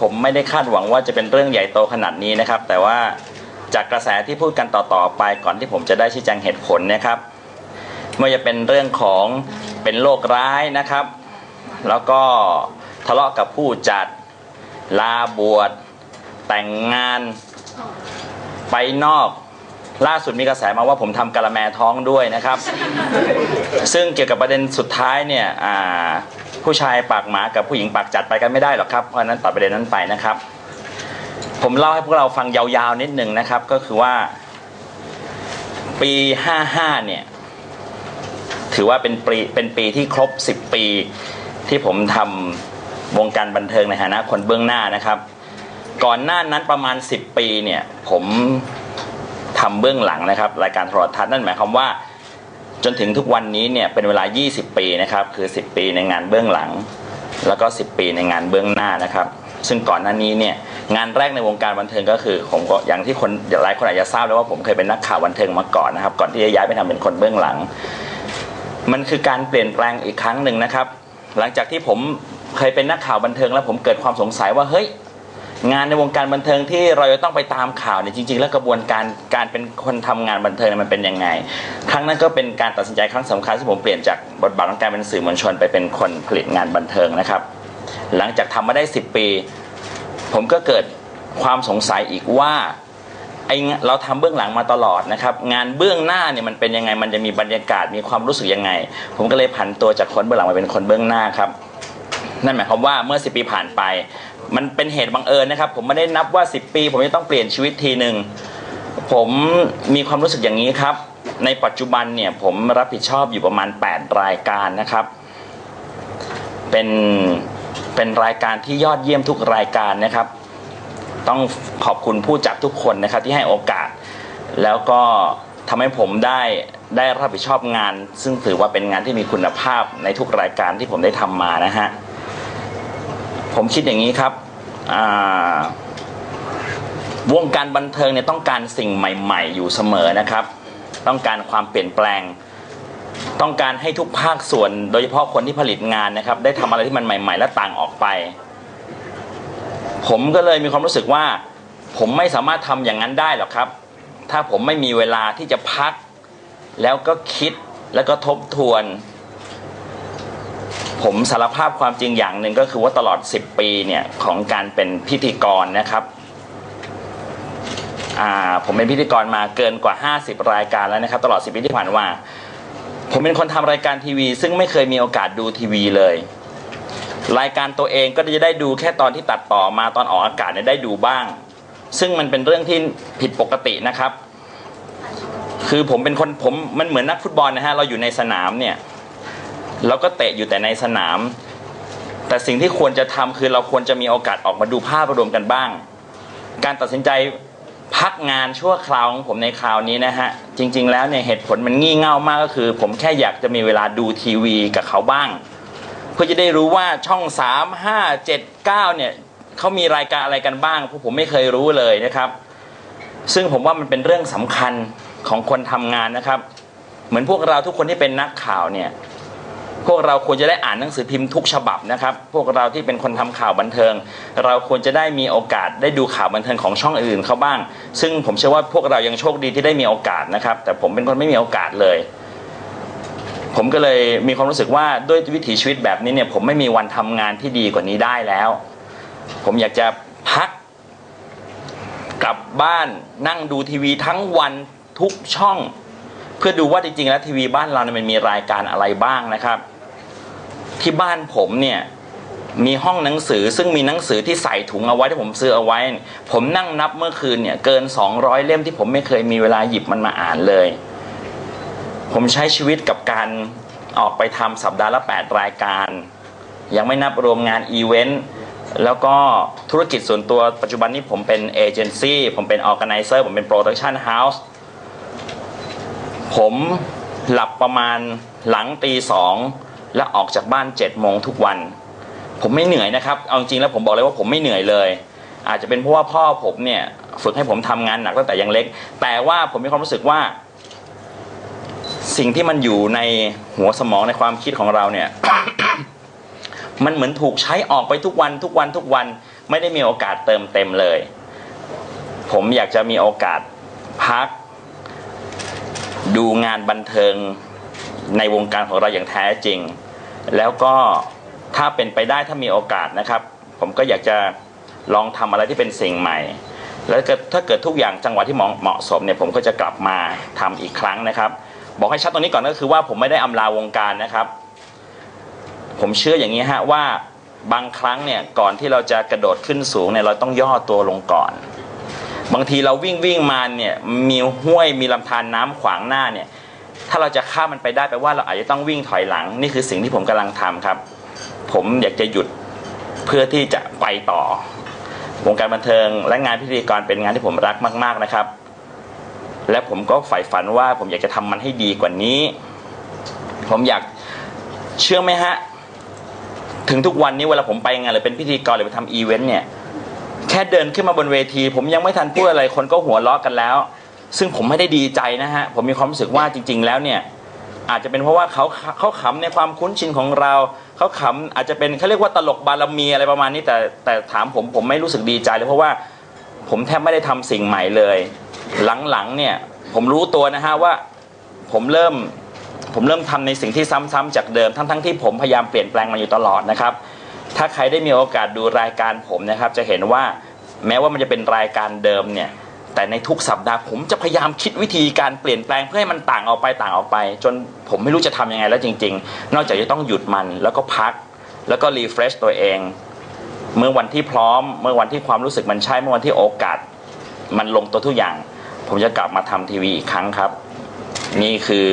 ผมไม่ได้คาดหวังว่าจะเป็นเรื่องใหญ่โตขนาดนี้นะครับ แต่ว่าจากกระแสที่พูดกันต่อๆไปก่อนที่ผมจะได้ชี้แจงเหตุผลนะครับไม่ว่าจะเป็นเรื่องของเป็นโรคร้ายนะครับ แล้วก็ทะเลาะกับผู้จัดลาบวชแต่งงานไปนอก ล่าสุดมีกระแสมาว่าผมทำกะละแมท้องด้วยนะครับ ซึ่งเกี่ยวกับประเด็นสุดท้ายเนี่ยอ่าผู้ชายปากหมากับผู้หญิงปากจัดไปกันไม่ได้หรอกครับเพราะฉะนั้นตัดประเด็นนั้นไปนะครับ ผมเล่าให้พวกเราฟังยาวๆนิดหนึ่งนะครับ ก็คือว่า ปี 55 เนี่ย ถือว่าเป็นปีเป็นปีที่ครบ 10 ปี ที่ผมทำวงการบันเทิงในฐานะคนเบื้องหน้านะครับ ก่อนหน้านั้นประมาณ 10 ปีเนี่ย ผม ทำเบื้องหลังนะครับ รายการโทรทัศน์นั่นหมายความว่า จนถึงทุกวันนี้เนี่ยเป็นเวลา 20 ปีนะครับ คือ 10 ปีในงานเบื้องหลัง แล้วก็ 10 ปีในงานเบื้องหน้านะครับ ซึ่งก่อนหน้านี้เนี่ยงานแรกในวงการบันเทิงก็คือผมก็อย่างที่คนหลายคนอาจจะทราบแล้วว่าผมเคยเป็นนักข่าวบันเทิงมาก่อนนะครับ ก่อนที่จะย้ายไปทำเป็นคนเบื้องหลัง มันคือการเปลี่ยนแปลงอีกครั้งหนึ่งนะครับ หลังจากที่ผมเคยเป็นนักข่าวบันเทิงแล้วผมเกิดความสงสัยว่าเฮ้ย งานในวงการบันเทิงที่เราจะต้องไปตามข่าวเนี่ยจริง ๆ แล้วกระบวนการการเป็นคนทำงานบันเทิงเนี่ยมันเป็นยังไง ครั้งนั้นก็เป็นการตัดสินใจครั้งสำคัญที่ผมเปลี่ยนจากบทบาทของการเป็นสื่อมวลชนไปเป็นคนผลิตงานบันเทิงนะครับ หลังจากทำมาได้ 10 ปี ผมก็เกิดความสงสัยอีกว่าไอเราทำเบื้องหลังมาตลอดนะครับ งานเบื้องหน้าเนี่ยมันเป็นยังไงมันจะมีบรรยากาศมีความรู้สึกยังไง ผมก็เลยผันตัวจากคนเบื้องหลังมาเป็นคนเบื้องหน้าครับนั่นหมายความว่าเมื่อ10ปีผ่านไป มันเป็นเหตุบังเอิญนะครับ ผมไม่ได้นับว่า 10 ปี ผมจะต้องเปลี่ยนชีวิตทีหนึ่งผมมีความรู้สึกอย่างนี้ครับ ในปัจจุบันเนี่ยผมรับผิดชอบอยู่ประมาณ 8 รายการนะครับ เป็นเป็นรายการที่ยอดเยี่ยมทุกรายการนะครับ ต้องขอบคุณผู้จัดทุกคนนะครับที่ให้โอกาส แล้วก็ทำให้ผมได้ได้รับผิดชอบงาน ซึ่งถือว่าเป็นงานที่มีคุณภาพในทุกรายการที่ผมได้ทำมานะฮะ ผมคิดอย่างนี้ครับวงการบันเทิงเนี่ยต้องการสิ่งใหม่ ๆ อยู่เสมอนะครับ ต้องการความเปลี่ยนแปลง ต้องการให้ทุกภาคส่วน โดยเฉพาะคนที่ผลิตงานนะครับ ได้ทำอะไรที่มันใหม่ ๆ และต่างออกไป ผมก็เลยมีความรู้สึกว่า ผมไม่สามารถทำอย่างนั้นได้หรอกครับ ถ้าผมไม่มีเวลาที่จะพัก แล้วก็คิดแล้วก็ทบทวน ผมสารภาพความจริงอย่างหนึ่งก็คือว่าตลอด 10 ปีเนี่ยของการเป็นพิธีกรนะครับผมเป็นพิธีกรมาเกินกว่า 50 รายการแล้วนะครับ ตลอด 10 ปีที่ผ่านมาผมเป็นคนทำรายการทีวี ซึ่งไม่เคยมีโอกาสดูทีวีเลย รายการตัวเองก็จะได้ดูแค่ตอนที่ตัดต่อมาตอนออกอากาศเนี่ยได้ดูบ้าง ซึ่งมันเป็นเรื่องที่ผิดปกตินะครับ คือผมเป็นคนผมมันเหมือนนักฟุตบอลนะฮะเราอยู่ในสนามเนี่ย เราก็เตะอยู่แต่ในสนาม แต่สิ่งที่ควรจะทำคือเราควรจะมีโอกาสออกมาดูภาพรวมกันบ้าง การตัดสินใจพักงานชั่วคราวของผมในคราวนี้นะฮะ จริง ๆ แล้วเนี่ยเหตุผลมันงี่เง่ามากก็คือ ผมแค่อยากจะมีเวลาดูทีวีกับเขาบ้าง เพื่อจะได้รู้ว่าช่อง 3 5 7 9 เนี่ยเขามีรายการอะไรกันบ้างเพราะผมไม่เคยรู้เลยนะครับ ซึ่งผมว่ามันเป็นเรื่องสำคัญของคนทำงานนะครับ เหมือนพวกเราทุกคนที่เป็นนักข่าวเนี่ย พวกเราควรจะได้อ่านหนังสือพิมพ์ทุกฉบับนะครับ พวกเราที่เป็นคนทำข่าวบันเทิง เราควรจะได้มีโอกาสได้ดูข่าวบันเทิงของช่องอื่นเขาบ้าง ซึ่งผมเชื่อว่าพวกเรายังโชคดีที่ได้มีโอกาสนะครับ แต่ผมเป็นคนไม่มีโอกาสเลย ผมก็เลยมีความรู้สึกว่าด้วยวิถีชีวิตแบบนี้เนี่ยผมไม่มีวันทำงานที่ดีกว่านี้ได้แล้ว ผมอยากจะพักกลับบ้านนั่งดูทีวีทั้งวันทุกช่อง เพื่อดูว่าจริงๆแล้วทีวีบ้านเราเนี่ยมันมีรายการอะไรบ้างนะครับ ที่บ้านผมเนี่ยมีห้องหนังสือซึ่งมีหนังสือที่ใส่ถุงเอาไว้ที่ผมซื้อเอาไว้ ผมนั่งนับเมื่อคืนเนี่ยเกิน 200 เล่มที่ผมไม่เคยมีเวลาหยิบมันมาอ่านเลย ผมใช้ชีวิตกับการออกไปทำสัปดาห์ละ 8 รายการ ยังไม่นับรวมงานอีเวนต์แล้วก็ธุรกิจส่วนตัวปัจจุบันนี้ผมเป็นเอเจนซี่ผมเป็นออแกไนเซอร์ผมเป็นโปรดักชันเฮาส์ ผมหลับประมาณหลังตีสองและออกจากบ้าน7จ็ดโมงทุกวัน ผมไม่เหนื่อยนะครับ เอาจริงแล้วผมบอกเลยว่าผมไม่เหนื่อยเลย อาจจะเป็นเพราะว่าพ่อผมเนี่ย ฝึกให้ผมทำงานหนักตั้งแต่ยังเล็ก แต่ว่าผมมีความรู้สึกว่า สิ่งที่มันอยู่ในหัวสมองในความคิดของเราเนี่ย มันเหมือนถูกใช้ออกไปทุกวันทุกวันทุกวัน ไม่ได้มีโอกาสเติมเต็มเลย ผมอยากจะมีโอกาสพัก ดูงานบันเทิงในวงการของเราอย่างแท้จริง แล้วก็ถ้าเป็นไปได้ถ้ามีโอกาสนะครับ ผมก็อยากจะลองทำอะไรที่เป็นสิ่งใหม่ แล้วถ้าเกิดทุกอย่างจังหวะที่เหมาะเหมาะสมเนี่ยผมก็จะกลับมาทำอีกครั้งนะครับ บอกให้ชัดตรงนี้ก่อนก็คือว่าผมไม่ได้อำลาวงการนะครับ ผมเชื่ออย่างนี้ฮะว่าบางครั้งเนี่ยก่อนที่เราจะกระโดดขึ้นสูงเนี่ยเราต้องย่อตัวลงก่อน บางทีเราวิ่งวิ่งมาเนี่ยมีห้วยมีลำธารน้ำขวางหน้าเนี่ย ถ้าเราจะข้ามมันไปได้แปลว่าเราอาจจะต้องวิ่งถอยหลัง นี่คือสิ่งที่ผมกำลังทำครับ ผมอยากจะหยุดเพื่อที่จะไปต่อ วงการบันเทิงและงานพิธีกรเป็นงานที่ผมรักมาก ๆนะครับ และผมก็ใฝ่ฝันว่าผมอยากจะทำมันให้ดีกว่านี้ ผมอยากเชื่อไหมฮะ ถึงทุกวันนี้เวลาผมไปงานหรือเป็นพิธีกรหรือไปทำอีเวนต์เนี่ย แค่เดินขึ้นมาบนเวที ผมยังไม่ทันพูดอะไรคนก็หัวเราะกันแล้ว ซึ่งผมไม่ได้ดีใจนะฮะ ผมมีความรู้สึกว่าจริง ๆ แล้วเนี่ยอาจจะเป็นเพราะว่าเขาเขาขำในความคุ้นชินของเรา เขาขำอาจจะเป็นเขาเรียกว่าตลกบารมีอะไรประมาณนี้แต่แต่ถามผมผมไม่รู้สึกดีใจเลยเพราะว่าผมแทบไม่ได้ทำสิ่งใหม่เลย หลังๆเนี่ยผมรู้ตัวนะฮะว่าผมเริ่มผมเริ่มทำในสิ่งที่ซ้ำๆจากเดิมทั้งๆที่ผมพยายามเปลี่ยนแปลงมาอยู่ตลอดนะครับ ถ้าใครได้มีโอกาสดูรายการผมนะครับ จะเห็นว่าแม้ว่ามันจะเป็นรายการเดิมเนี่ย แต่ในทุกสัปดาห์ผมจะพยายามคิดวิธีการเปลี่ยนแปลงเพื่อให้มันต่างออกไปต่างออกไป จนผมไม่รู้จะทำยังไงแล้วจริง ๆ นอกจากจะต้องหยุดมันแล้วก็พัก แล้วก็รีเฟรชตัวเอง เมื่อวันที่พร้อม เมื่อวันที่ความรู้สึกมันใช่เมื่อวันที่โอกาส มันลงตัวทุกอย่าง ผมจะกลับมาทำทีวีอีกครั้งครับ นี่คือ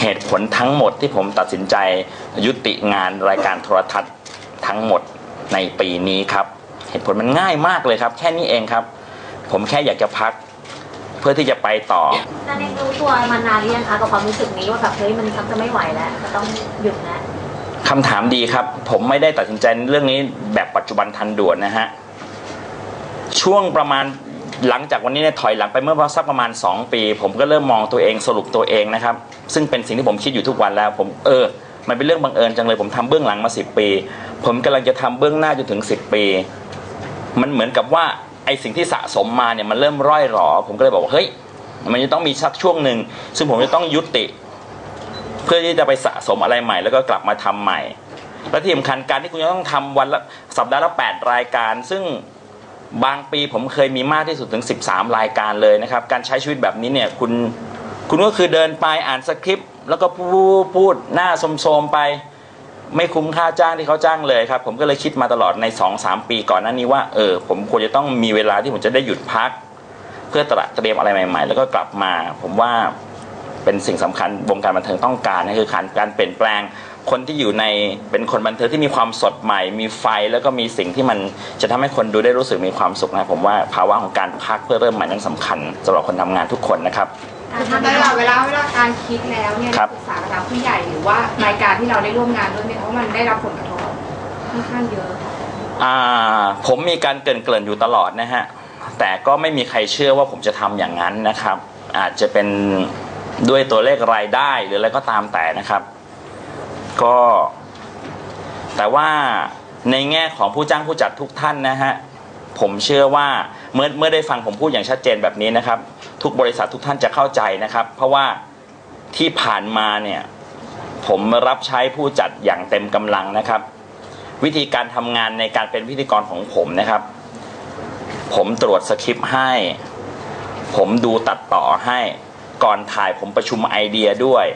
เหตุผลทั้งหมดที่ผมตัดสินใจยุติงานรายการโทรทัศน์ ทั้งหมดในปีนี้ครับ เหตุผลมันง่ายมากเลยครับ แค่นี้เองครับ ผมแค่อยากจะพักเพื่อที่จะไปต่อตอนนี้รู้ตัวมานานหรือยังคะกับความรู้สึกนี้ว่าแบบเฮ้ยมันชักจะไม่ไหวแล้วจะต้องหยุดแล้วคำถามดีครับ ผมไม่ได้ตัดสินใจเรื่องนี้แบบปัจจุบันทันด่วนนะฮะช่วงประมาณหลังจากวันนี้เนี่ยถอยหลังไปเมื่อสักประมาณ 2 ปี ผมก็เริ่มมองตัวเองสรุปตัวเองนะครับ ซึ่งเป็นสิ่งที่ผมคิดอยู่ทุกวันแล้ว ผมเออ มันเป็นเรื่องบังเอิญจังเลยผมทำเบื้องหลังมา10ปี ผมกำลังจะทำเบื้องหน้าจนถึง10ปี มันเหมือนกับว่าไอสิ่งที่สะสมมาเนี่ยมันเริ่มร่อยหรอ ผมก็เลยบอกว่าเฮ้ยมันจะต้องมีสักช่วงหนึ่งซึ่งผมจะต้องยุติ เพื่อที่จะไปสะสมอะไรใหม่ แล้วก็กลับมาทำใหม่และที่สำคัญการที่คุณจะต้องทำวันละสัปดาห์ละ8รายการ ซึ่งบางปีผมเคยมีมากที่สุดถึง 13 รายการเลยนะครับ การใช้ชีวิตแบบนี้เนี่ยคุณคุณก็คือเดินไปอ่านสคริปต์ แล้วก็พูดพูดหน้าโสมๆไป ไม่คุ้มค่าจ้างที่เขาจ้างเลยครับ ผมก็เลยคิดมาตลอดใน2-3ปีก่อนหน้านี้ว่าเออผมควรจะต้องมีเวลาที่ผมจะได้หยุดพัก เพื่อตระเตรียมอะไรใหม่ ๆ แล้วก็กลับมา ผมว่าเป็นสิ่งสำคัญวงการบันเทิงต้องการนั่นคือการการเปลี่ยนแปลงคนที่อยู่ในเป็นคนบันเทิงที่มีความสดใหม่ มีไฟแล้วก็มีสิ่งที่มันจะทำให้คนดูได้รู้สึกมีความสุขนะผมว่าภาวะของการพักเพื่อเริ่มใหม่นั้นสำคัญสำหรับคนทำงานทุกคนนะครับ คือถ้าได้เวลาเวลาการคิดแล้วเนี่ยครับปรึกษากับทางผู้ใหญ่หรือว่ารายการที่เราได้ร่วมงานด้วยเนี่ยเพราะมันได้รับผลกระทบค่อนข้างเยอะอ่าผมมีการเกรินเกรินๆอยู่ตลอดนะฮะแต่ก็ไม่มีใครเชื่อว่าผมจะทำอย่างนั้นนะครับ อาจจะเป็นด้วยตัวเลขรายได้หรืออะไรก็ตามแต่นะครับ ก็ แต่ว่าในแง่ของผู้จ้างผู้จัดทุกท่านนะฮะผมเชื่อว่าเมื่อเมื่อได้ฟังผมพูดอย่างชัดเจนแบบนี้นะครับ ทุกบริษัททุกท่านจะเข้าใจนะครับ เพราะว่าที่ผ่านมาเนี่ยผมรับใช้ผู้จัดอย่างเต็มกำลังนะครับ วิธีการทำงานในการเป็นพิธีกรของผมนะครับ ผมตรวจสคริปต์ให้ ผมดูตัดต่อให้ก่อนถ่ายผมประชุมไอเดียด้วย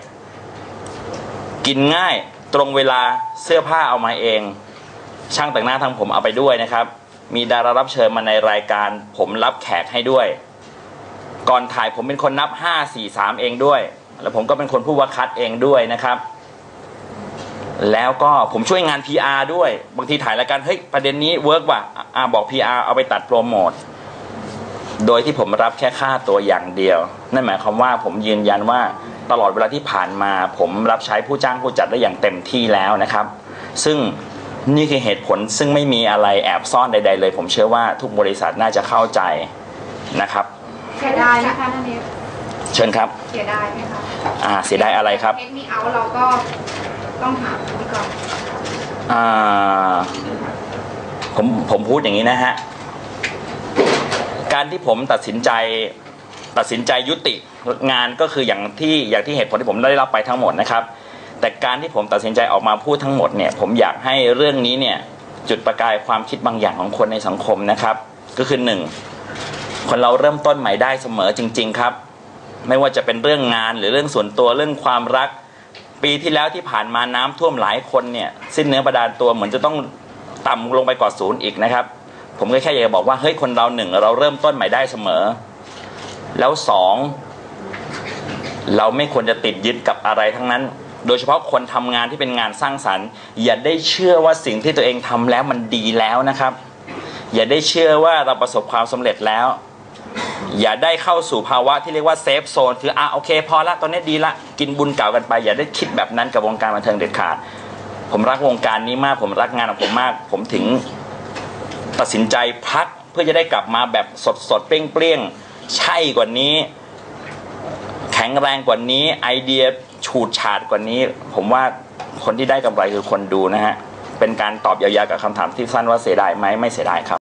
กินง่ายตรงเวลาเสื้อผ้าเอามาเอง ช่างแต่งหน้าทางผมเอาไปด้วยนะครับ มีดารารับเชิญมาในรายการ ผมรับแขกให้ด้วย ก่อนถ่ายผมเป็นคนนับ5 4 3เองด้วย แล้วผมก็เป็นคนพูดว่าคัดเองด้วยนะครับ แล้วก็ผมช่วยงาน PR ด้วย บางทีถ่ายรายการเฮ้ยประเด็นนี้เวิร์กว่ะอ่าบอก PR เอาไปตัดโปรโมทโดยที่ผมรับแค่ค่าตัวอย่างเดียว นั่นหมายความว่าผมยืนยันว่าตลอดเวลาที่ผ่านมา ผมรับใช้ผู้จ้างผู้จัดได้อย่างเต็มที่แล้วนะครับ ซึ่งนี่คือเหตุผลซึ่งไม่มีอะไรแอบซ่อนใด ๆ เลย ผมเชื่อว่าทุกบริษัทน่าจะเข้าใจนะครับ เสียดายนะคะนั่นเองเชิญครับ เสียดายไหมคะอ่า เสียดายอะไรครับ เทคนิคเอาเราก็ต้องหาพิธีกรอ่า ผมผมพูดอย่างนี้นะฮะ การที่ผมตัดสินใจตัดสินใจยุติงานก็คืออย่างที่อย่างที่เหตุผลที่ผมได้รับไปทั้งหมดนะครับ แต่การที่ผมตัดสินใจออกมาพูดทั้งหมดเนี่ย ผมอยากให้เรื่องนี้เนี่ย จุดประกายความคิดบางอย่างของคนในสังคมนะครับ ก็คือหนึ่ง คนเราเริ่มต้นใหม่ได้เสมอจริง ๆ ครับ ไม่ว่าจะเป็นเรื่องงานหรือเรื่องส่วนตัวเรื่องความรัก ปีที่แล้วที่ผ่านมาน้ำท่วมหลายคนเนี่ย สิ้นเนื้อประดานตัวเหมือนจะต้องต่ำลงไปกว่าศูนย์อีกนะครับ ผมก็แค่อยากจะบอกว่าเฮ้ยคนเราหนึ่งเราเริ่มต้นใหม่ได้เสมอ แล้วสองเราไม่ควรจะติดยึดกับอะไรทั้งนั้น โดยเฉพาะคนทำงานที่เป็นงานสร้างสรรค์ อย่าได้เชื่อว่าสิ่งที่ตัวเองทำแล้วมันดีแล้วนะครับ อย่าได้เชื่อว่าเราประสบความสำเร็จแล้ว อย่าได้เข้าสู่ภาวะที่เรียกว่าเซฟโซนคืออะโอเค พอละตอนนี้ดีละกินบุญเก่ากันไป อย่าได้คิดแบบนั้นกับวงการบันเทิงเด็ดขาด ผมรักวงการนี้มาก ผมรักงานของผมมาก ผมถึงตัดสินใจพักเพื่อจะได้กลับมาแบบสดสดเปรี้ยงเปรี้ยงๆใช่กว่านี้ แข็งแรงกว่านี้ไอเดียฉูดฉาดกว่านี้ ผมว่าคนที่ได้กำไรคือคนดูนะฮะเป็นการตอบยาวๆกับคำถามที่สั้นว่าเสียดายไหมไม่เสียดายครับ